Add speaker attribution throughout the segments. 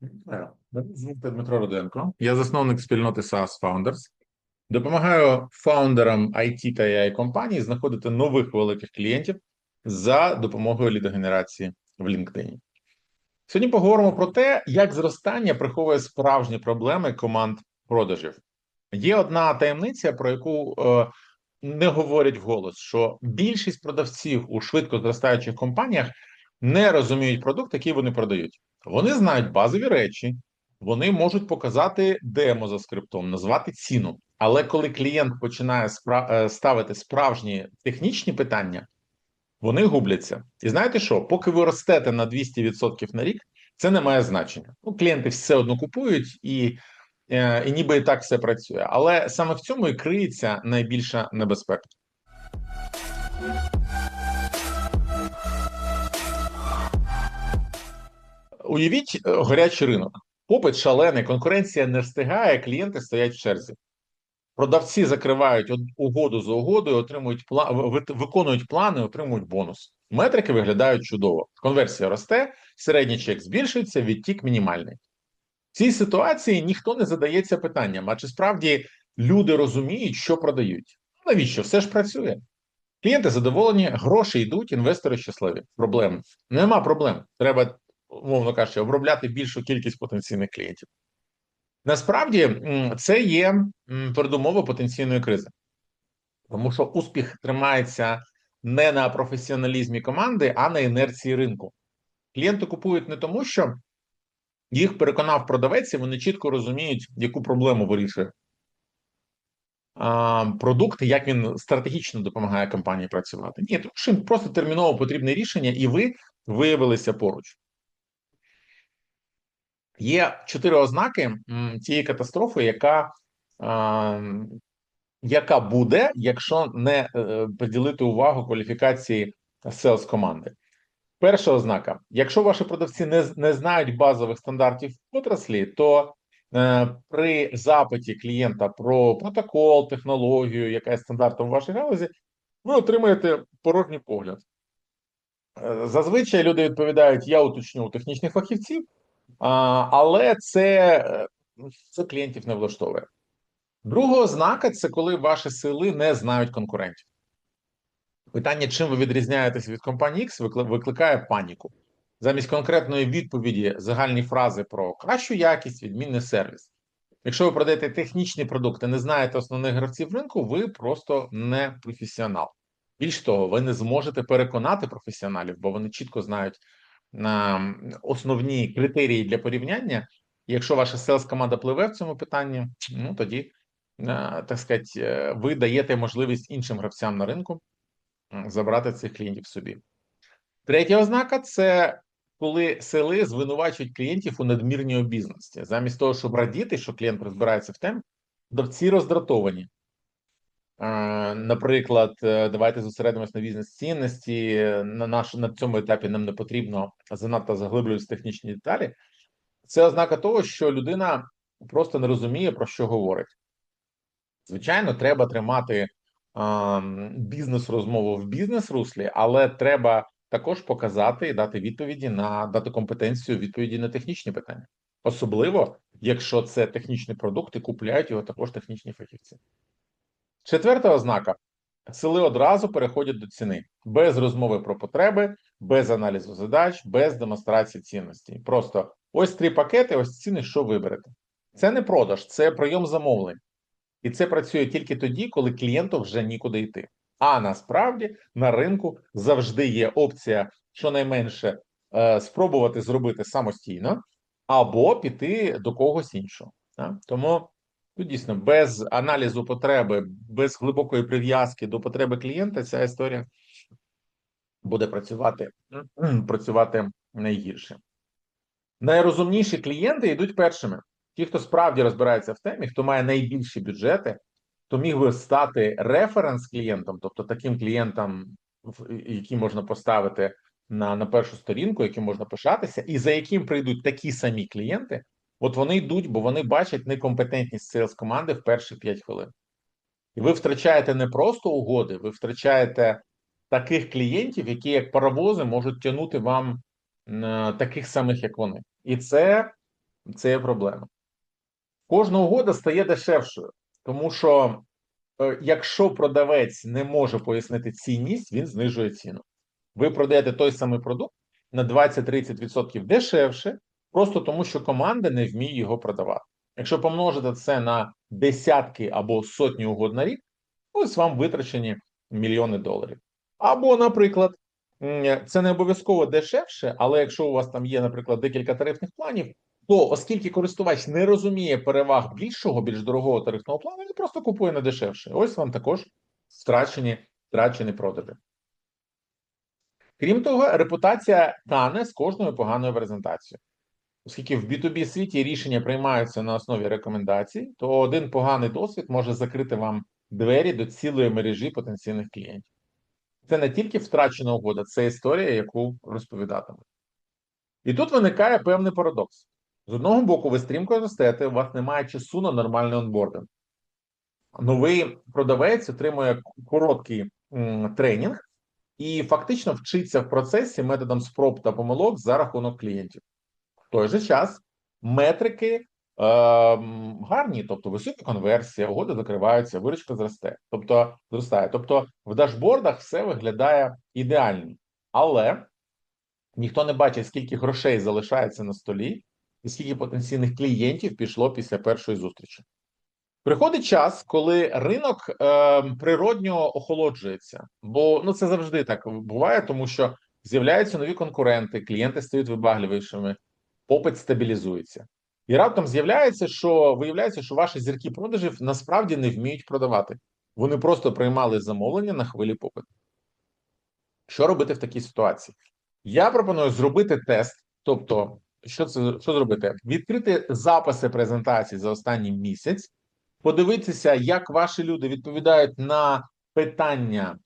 Speaker 1: Мене звати Дмитро Руденко. Я засновник спільноти SaaS Founders. Допомагаю фаундерам IT та AI компаній знаходити нових великих клієнтів за допомогою лідогенерації в LinkedIn. Сьогодні поговоримо про те, як зростання приховує справжні проблеми команд продажів. Є одна таємниця, про яку е, не говорять вголос, що більшість продавців у швидко зростаючих компаніях не розуміють продукт, який вони продають. Вони знають базові речі, вони можуть показати демо за скриптом, назвати ціну. Але коли клієнт починає спра- е, ставити справжні технічні питання, вони губляться. І знаєте що? Поки ви ростете на 200% на рік, це не має значення. Ну, клієнти все одно купують і, е, і ніби і так все працює. Але саме в цьому і криється найбільша небезпека. Уявіть е, горячий ринок. Попит шалений, конкуренція не встигає, клієнти стоять в черзі. Продавці закривають угоду за угодою, отримують пла... виконують плани, отримують бонус. Метрики виглядають чудово. Конверсія росте, середній чек збільшується, відтік мінімальний. В цій ситуації ніхто не задається питанням: а чи справді люди розуміють, що продають? Навіщо? Все ж працює. Клієнти задоволені, гроші йдуть, інвестори щасливі. Проблем нема проблем. Треба, умовно кажучи, обробляти більшу кількість потенційних клієнтів. Насправді це є передумова потенційної кризи, тому що успіх тримається не на професіоналізмі команди, а на інерції ринку. Клієнти купують не тому, що їх переконав продавець, і вони чітко розуміють, яку проблему вирішує а, продукт, як він стратегічно допомагає компанії працювати. Ні, тому що їм просто терміново потрібне рішення, і ви виявилися поруч. Є чотири ознаки цієї катастрофи, яка, яка буде, якщо не е, приділити увагу кваліфікації селс команди. Перша ознака: якщо ваші продавці не, не знають базових стандартів отраслі, то е, при запиті клієнта про протокол, технологію, яка є стандартом в вашій галузі, ви отримаєте порожній погляд. Е, Зазвичай люди відповідають: я уточню у технічних фахівців, але це, е, це клієнтів не влаштовує. Друга ознака це коли ваші сили не знають конкурентів. Питання, чим ви відрізняєтесь від компанії X, викли- викликає паніку. Замість конкретної відповіді загальні фрази про кращу якість, відмінний сервіс. Якщо ви продаєте технічні продукти, не знаєте основних гравців ринку, ви просто не професіонал. Більш того, ви не зможете переконати професіоналів, бо вони чітко знають на основні критерії для порівняння. Якщо ваша селс команда пливе в цьому питанні, ну тоді, е, так сказати, е, ви даєте можливість іншим гравцям на ринку забрати цих клієнтів собі. Третя ознака це коли сели звинувачують клієнтів у надмірній обізнаності. Замість того, щоб радіти, що клієнт розбирається в темі, продавці роздратовані. Наприклад, е, давайте зосередимось на бізнес-цінності. На наш на цьому етапі нам не потрібно занадто заглиблюватися технічні деталі. Це ознака того, що людина просто не розуміє, про що говорить. Звичайно, треба тримати бізнес-розмову в бізнес-руслі, але треба також показати і дати відповіді на дати компетенцію відповіді на технічні питання, особливо якщо це технічний продукт і купляють його також технічні фахівці. Четверта ознака: сели одразу переходять до ціни без розмови про потреби, без аналізу задач, без демонстрації цінностей. Просто ось три пакети, ось ціни, що виберете. Це не продаж, це прийом замовлень. І це працює тільки тоді, коли клієнту вже нікуди йти. А насправді на ринку завжди є опція щонайменше е, спробувати зробити самостійно або піти до когось іншого. Так? Тому тут дійсно без аналізу потреби, без глибокої прив'язки до потреби клієнта, ця історія буде працювати, працювати найгірше. Найрозумніші клієнти йдуть першими. Ті, хто справді розбирається в темі, хто має найбільші бюджети, то міг би стати референс клієнтом, тобто таким клієнтом, який можна поставити на, на першу сторінку, яким можна пишатися, і за яким прийдуть такі самі клієнти. От вони йдуть, бо вони бачать некомпетентність селс команди в перші 5 хвилин. І ви втрачаєте не просто угоди, ви втрачаєте таких клієнтів, які як паровози можуть тягнути вам е, таких самих, як вони. І це це є проблема. Кожна угода стає дешевшою, тому що е, якщо продавець не може пояснити цінність, він знижує ціну. Ви продаєте той самий продукт на 20-30% дешевше, просто тому що команда не вміє його продавати. Якщо помножити це на десятки або сотні угод на рік, ось вам витрачені мільйони доларів. Або, наприклад, це не обов'язково дешевше, але якщо у вас там є, наприклад, декілька тарифних планів, то оскільки користувач не розуміє переваг більшого, більш дорогого тарифного плану, він просто купує на дешевше. Ось вам також втрачені, втрачені продажі. Крім того, репутація тане з кожною поганою презентацією. Оскільки в B2B світі рішення приймаються на основі рекомендацій, то один поганий досвід може закрити вам двері до цілої мережі потенційних клієнтів. Це не тільки втрачена угода, це історія, яку розповідатимуть. І тут виникає певний парадокс. З одного боку, ви стрімко ростете, у вас немає часу на нормальний онбординг. Новий продавець отримує короткий тренінг і фактично вчиться в процесі методом спроб та помилок за рахунок клієнтів. В той же час метрики е, гарні, тобто висока конверсія, угоди закриваються, виручка зросте, тобто зростає. Тобто в дашбордах все виглядає ідеально, але ніхто не бачить, скільки грошей залишається на столі, і скільки потенційних клієнтів пішло після першої зустрічі. Приходить час, коли ринок е, природньо охолоджується, бо ну це завжди так буває, тому що з'являються нові конкуренти, клієнти стають вибагливішими, попит стабілізується. І раптом з'являється, що виявляється, що ваші зірки продажів насправді не вміють продавати. Вони просто приймали замовлення на хвилі попиту. Що робити в такій ситуації? Я пропоную зробити тест, тобто, що це що зробити? Відкрити записи презентацій за останній місяць, подивитися, як ваші люди відповідають на питання,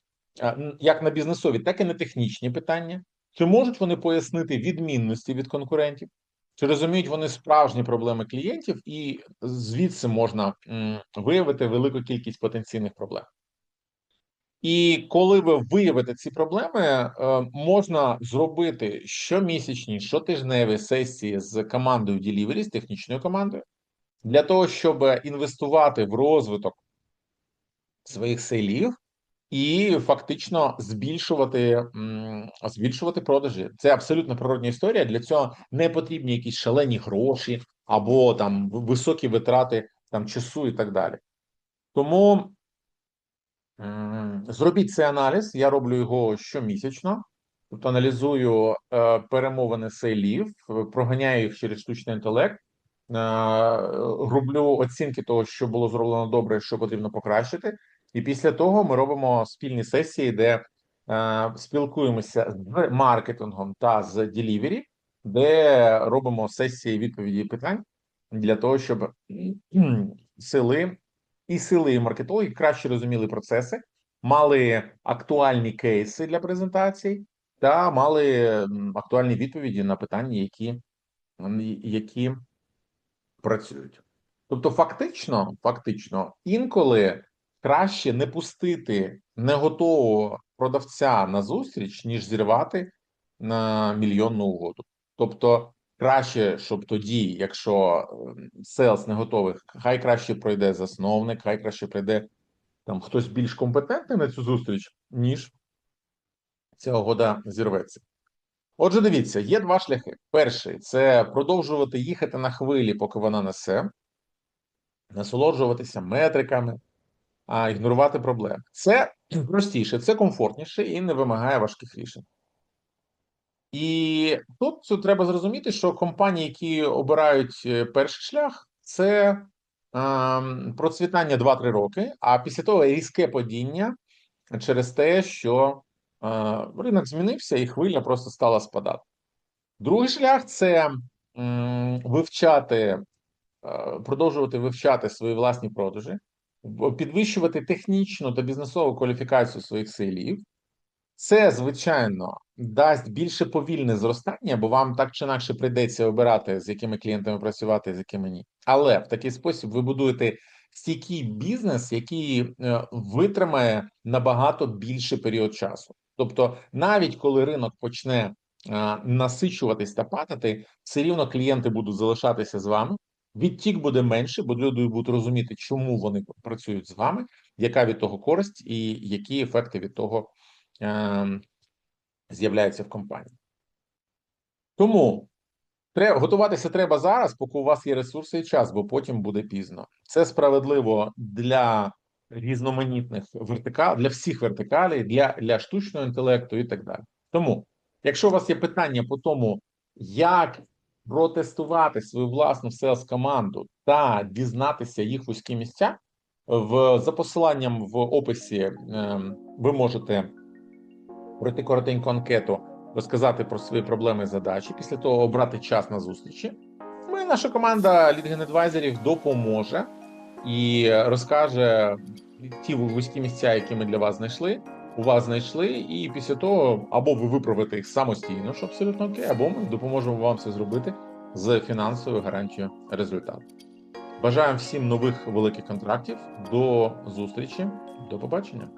Speaker 1: як на бізнесові, так і на технічні питання. Чи можуть вони пояснити відмінності від конкурентів? Чи розуміють вони справжні проблеми клієнтів, і звідси можна виявити велику кількість потенційних проблем? І коли ви виявите ці проблеми, е, можна зробити щомісячні, щотижневі сесії з командою Delivery, з технічною командою, для того, щоб інвестувати в розвиток своїх сейлів і фактично збільшувати, збільшувати продажі. Це абсолютно природня історія. Для цього не потрібні якісь шалені гроші або там високі витрати там часу і так далі. Тому. Зробіть цей аналіз. Я роблю його щомісячно, тобто аналізую е, перемовини сейлів, проганяю їх через штучний інтелект, е, роблю оцінки того, що було зроблено добре, що потрібно покращити. І після того ми робимо спільні сесії, де е, спілкуємося з маркетингом та з delivery, де робимо сесії відповіді питань для того, щоб сили і сили і маркетологи краще розуміли процеси, мали актуальні кейси для презентацій та мали актуальні відповіді на питання, які, які працюють. Тобто, фактично, фактично, інколи краще не пустити не-готового продавця на зустріч, ніж зірвати на мільйонну угоду. Тобто, краще, щоб тоді, якщо селс не готовий, хай краще пройде засновник, хай краще прийде там хтось більш компетентний на цю зустріч, ніж ця угода зірветься. Отже, дивіться, є два шляхи. Перший це продовжувати їхати на хвилі, поки вона несе, насолоджуватися метриками, а ігнорувати проблеми. Це простіше, це комфортніше і не вимагає важких рішень. І тут треба зрозуміти, що компанії, які обирають е, перший шлях, це ем, процвітання 2-3 роки, а після того різке падіння через те, що е, ринок змінився і хвиля просто стала спадати. Другий шлях це вивчати, е, продовжувати вивчати свої власні продажі, підвищувати технічну та бізнесову кваліфікацію своїх сейлів. Це, звичайно, дасть більше повільне зростання, бо вам так чи інакше прийдеться обирати, з якими клієнтами працювати, з якими ні. Але в такий спосіб ви будуєте стійкий бізнес, який е, витримає набагато більший період часу. Тобто, навіть коли ринок почне е, насичуватись та падати, все рівно клієнти будуть залишатися з вами. Відтік буде менше, бо люди будуть розуміти, чому вони працюють з вами, яка від того користь і які ефекти від того е, з'являються в компанії. Тому треба готуватися треба зараз, поки у вас є ресурси і час, бо потім буде пізно. Це справедливо для різноманітних вертикалей, для всіх вертикалей, для, для штучного інтелекту і так далі. Тому, якщо у вас є питання по тому, як протестувати свою власну селс команду та дізнатися їх вузькі місця, в за посиланням в описі е, ви можете пройти коротеньку анкету, розказати про свої проблеми і задачі. Після того обрати час на зустрічі. Ми, наша команда Advisorів допоможе і розкаже ті вузькі місця, які ми для вас знайшли. У вас знайшли, і після того або ви виправите їх самостійно, що абсолютно окей, або ми допоможемо вам це зробити з фінансовою гарантією результату. Бажаємо всім нових великих контрактів. До зустрічі, до побачення.